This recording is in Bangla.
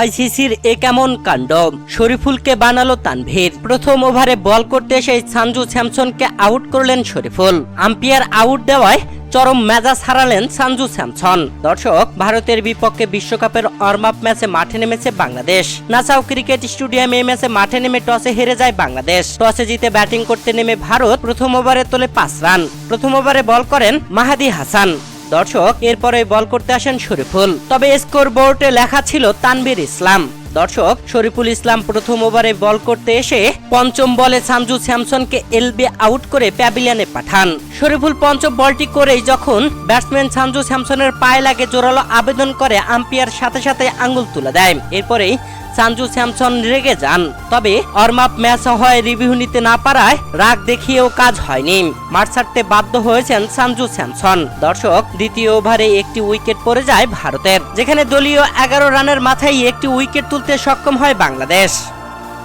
আইসিসির এ কেমন কাণ্ড? শরীফুলকে বানালো তানভীর। প্রথম ওভারে বল করতে এসে সানজু স্যামসনকে আউট করলেন শরীফুল। আম্পিয়ার আউট দেওয়ায় চরম মেজাজ হারালেন সানজু স্যামসন। দর্শক, ভারতের বিপক্ষে বিশ্বকাপের অর্মাপ ম্যাচে মাঠে নেমেছে বাংলাদেশ। নাসাউ ক্রিকেট স্টেডিয়ামে এই ম্যাচে মাঠে নেমে টসে হেরে যায় বাংলাদেশ। টসে জিতে ব্যাটিং করতে নেমে ভারত প্রথম ওভারে তোলে পাঁচ রান। প্রথম ওভারে বল করেন মাহাদি হাসান। দর্শক, এরপরে বল করতে আসেন শরীফুল। তবে স্কোর বোর্ডে লেখা ছিল তানবির ইসলাম। দর্শক, শরীফুল ইসলাম প্রথম ওভারে বল করতে এসে পঞ্চম বলে সামজু স্যামসনকে এলবি আউট করে প্যাভিলিয়নে পাঠান। শরীফুল পঞ্চম বলটি করেই যখন ব্যাটসম্যান সানজু স্যামসনের পায়ে লাগে জোরালো আবেদন করে, আম্পিয়ার সাথে সাথে আঙ্গুল তুলে দেয়। এরপরেই সানজু স্যামসন রেগে যান। তবে অর্মাপ ম্যাচ হয় রিভিউ নিতে না পারায় রাগ দেখিয়েও কাজ হয়নি। মাঠ ছাড়তে বাধ্য হয়েছেন সানজু স্যামসন। দর্শক, দ্বিতীয় ওভারে একটি উইকেট পড়ে যায় ভারতের, যেখানে দলীয় এগারো রানের মাথায় একটি উইকেট তুলতে সক্ষম হয় বাংলাদেশ।